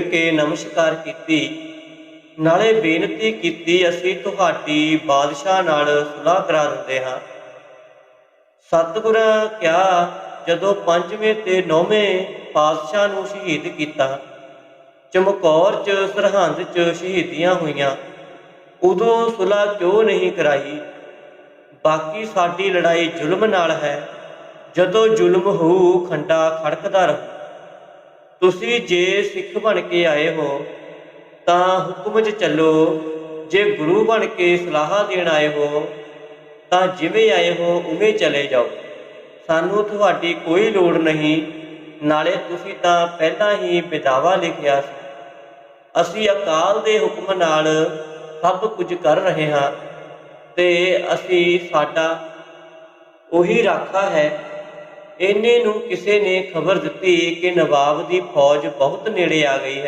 ਕੇ ਨਮਸਕਾਰ ਕੀਤੀ। ਨਾਲੇ ਬੇਨਤੀ ਕੀਤੀ, ਅਸੀਂ ਤੁਹਾਡੀ ਬਾਦਸ਼ਾਹ ਨਾਲ ਸੁਲਾਹ ਕਰਾ ਦਿੰਦੇ ਹਾਂ। ਸਤਿਗੁਰਾਂ ਕਿਹਾ, ਜਦੋਂ ਪੰਜਵੇਂ ਤੇ ਨੌਵੇਂ ਪਾਤਸ਼ਾਹ ਨੂੰ ਸ਼ਹੀਦ ਕੀਤਾ, ਚਮਕੌਰ ਚ ਸਰਹੰਦ ਚ ਸ਼ਹੀਦੀਆਂ ਹੋਈਆਂ। ਉਦੋਂ ਸੁਲਾਹ ਕਿਉਂ ਨਹੀਂ ਕਰਾਈ? ਬਾਕੀ ਸਾਡੀ ਲੜਾਈ ਜ਼ੁਲਮ ਨਾਲ ਹੈ। ਜਦੋਂ ਜ਼ੁਲਮ ਹੋਊ, ਖੰਡਾ ਖੜਕਦਾ ਰਹੂ। ਤੁਸੀਂ ਜੇ ਸਿੱਖ ਬਣ ਕੇ ਆਏ ਹੋ, ਤਾਂ ਹੁਕਮ 'ਚ ਚੱਲੋ, ਜੇ ਗੁਰੂ ਬਣ ਕੇ ਸਲਾਹਾਂ ਦੇਣ ਆਏ ਹੋ, ਤਾਂ ਜਿਵੇਂ ਆਏ ਹੋ, ਉਵੇਂ ਚਲੇ ਜਾਓ। ਸਾਨੂੰ ਤੁਹਾਡੀ ਕੋਈ ਲੋੜ ਨਹੀਂ, ਨਾਲੇ ਤੁਸੀਂ ਤਾਂ ਪਹਿਲਾਂ ਹੀ ਵਿਦਾਵਾ ਲਿਖਿਆ ਸੀ। ਅਸੀਂ ਅਕਾਲ ਦੇ ਹੁਕਮ ਨਾਲ ਸਭ ਕੁਝ ਕਰ ਰਹੇ ਹਾਂ, ਤੇ ਅਸੀਂ ਸਾਡਾ ਉਹੀ ਰਾਖਾ ਹੈ। ਇੰਨੇ ਨੂੰ ਕਿਸੇ ਨੇ ਖਬਰ ਦਿੱਤੀ ਕਿ ਨਵਾਬ ਦੀ ਫੌਜ ਬਹੁਤ ਨੇੜੇ ਆ ਗਈ ਹੈ।